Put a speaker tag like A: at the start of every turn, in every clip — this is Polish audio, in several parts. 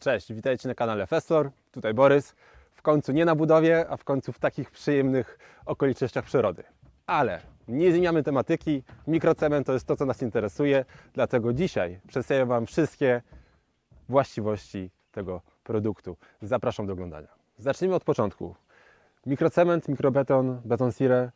A: Cześć, witajcie na kanale Festor. Tutaj Borys. W końcu nie na budowie, a w końcu w takich przyjemnych okolicznościach przyrody. Ale nie zmieniamy tematyki. Mikrocement to jest to, co nas interesuje. Dlatego dzisiaj przedstawię Wam wszystkie właściwości tego produktu. Zapraszam do oglądania. Zacznijmy od początku. Mikrocement, mikrobeton, beton sire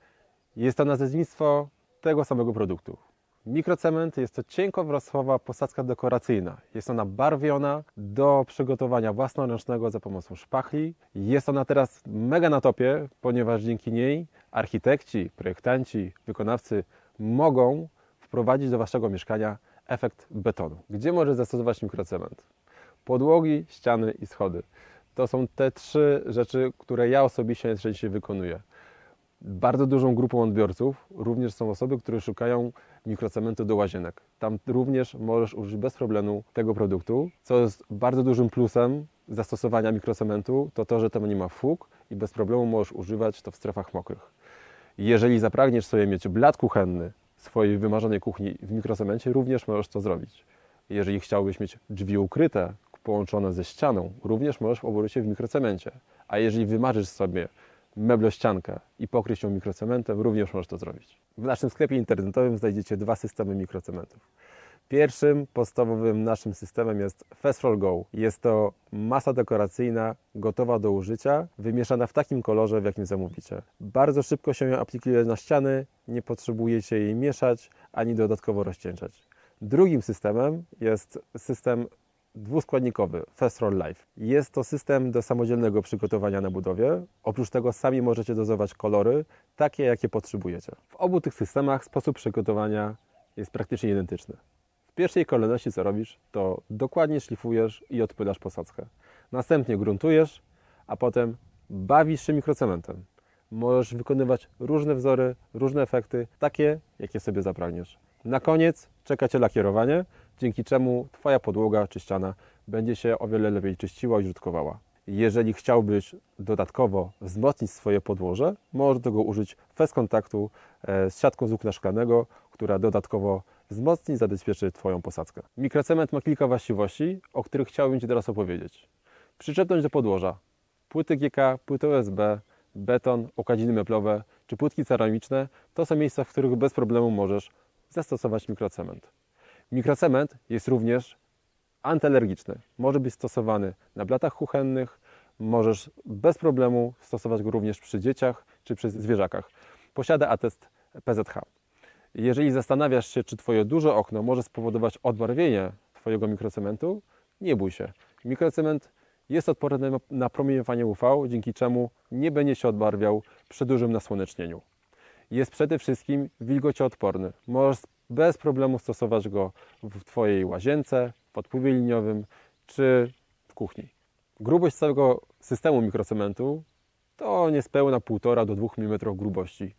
A: jest to nazewnictwo tego samego produktu. Mikrocement jest to cienkowrosłowa posadzka dekoracyjna. Jest ona barwiona do przygotowania własnoręcznego za pomocą szpachli. Jest ona teraz mega na topie, ponieważ dzięki niej architekci, projektanci, wykonawcy mogą wprowadzić do Waszego mieszkania efekt betonu. Gdzie może zastosować mikrocement? Podłogi, ściany i schody. To są te trzy rzeczy, które ja osobiście najczęściej wykonuję. Bardzo dużą grupą odbiorców również są osoby, które szukają mikrocementu do łazienek. Tam również możesz użyć bez problemu tego produktu, co jest bardzo dużym plusem zastosowania mikrocementu, to to, że tam nie ma fug i bez problemu możesz używać to w strefach mokrych. Jeżeli zapragniesz sobie mieć blat kuchenny swojej wymarzonej kuchni w mikrocemencie, również możesz to zrobić. Jeżeli chciałbyś mieć drzwi ukryte, połączone ze ścianą, również możesz obrócić się w mikrocemencie. A jeżeli wymarzysz sobie meblościankę i pokryć ją mikrocementem, również możesz to zrobić. W naszym sklepie internetowym znajdziecie dwa systemy mikrocementów. Pierwszym podstawowym naszym systemem jest Festrol Go. Jest to masa dekoracyjna gotowa do użycia, wymieszana w takim kolorze, w jakim zamówicie. Bardzo szybko się ją aplikuje na ściany, nie potrzebujecie jej mieszać ani dodatkowo rozcieńczać. Drugim systemem jest system dwuskładnikowy Festrol Life. Jest to system do samodzielnego przygotowania na budowie. Oprócz tego sami możecie dozować kolory, takie jakie potrzebujecie. W obu tych systemach sposób przygotowania jest praktycznie identyczny. W pierwszej kolejności co robisz, to dokładnie szlifujesz i odpylasz posadzkę. Następnie gruntujesz, a potem bawisz się mikrocementem. Możesz wykonywać różne wzory, różne efekty, takie jakie sobie zapragniesz. Na koniec czeka Cię lakierowanie, dzięki czemu Twoja podłoga czy ściana będzie się o wiele lepiej czyściła i użytkowała. Jeżeli chciałbyś dodatkowo wzmocnić swoje podłoże, możesz tego użyć fez kontaktu e, z siatką z szklanego, która dodatkowo wzmocni i zabezpieczy Twoją posadzkę. Mikrocement ma kilka właściwości, o których chciałbym Ci teraz opowiedzieć. Przyczepność do podłoża, płyty GK, płyty USB, beton, okadziny meblowe czy płytki ceramiczne to są miejsca, w których bez problemu możesz zastosować mikrocement. Mikrocement jest również antyalergiczny. Może być stosowany na blatach kuchennych, możesz bez problemu stosować go również przy dzieciach czy przy zwierzakach. Posiada atest PZH. Jeżeli zastanawiasz się, czy Twoje duże okno może spowodować odbarwienie Twojego mikrocementu, nie bój się. Mikrocement jest odporny na- na promieniowanie UV, dzięki czemu nie będzie się odbarwiał przy dużym nasłonecznieniu jest przede wszystkim wilgocioodporny. Możesz bez problemu stosować go w Twojej łazience, podpływie liniowym czy w kuchni. Grubość całego systemu mikrocementu to niespełna 1,5 do 2 mm grubości.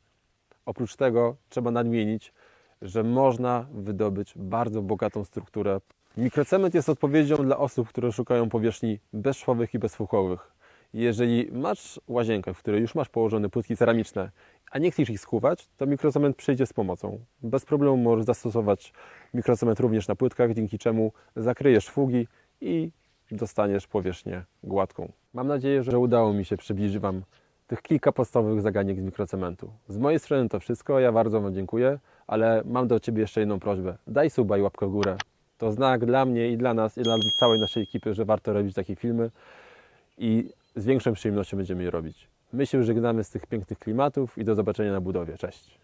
A: Oprócz tego trzeba nadmienić, że można wydobyć bardzo bogatą strukturę. Mikrocement jest odpowiedzią dla osób, które szukają powierzchni bezszwowych i bezfuchowych. Jeżeli masz łazienkę, w której już masz położone płytki ceramiczne, a nie chcesz ich schówać, to mikrocement przyjdzie z pomocą. Bez problemu możesz zastosować mikrocement również na płytkach, dzięki czemu zakryjesz fugi i dostaniesz powierzchnię gładką. Mam nadzieję, że udało mi się przybliżyć Wam tych kilka podstawowych zagadnień z mikrocementu. Z mojej strony to wszystko, ja bardzo Wam dziękuję, ale mam do Ciebie jeszcze jedną prośbę. Daj suba i łapkę w górę. To znak dla mnie i dla nas, i dla całej naszej ekipy, że warto robić takie filmy i z większą przyjemnością będziemy je robić. My się żegnamy z tych pięknych klimatów i do zobaczenia na budowie. Cześć!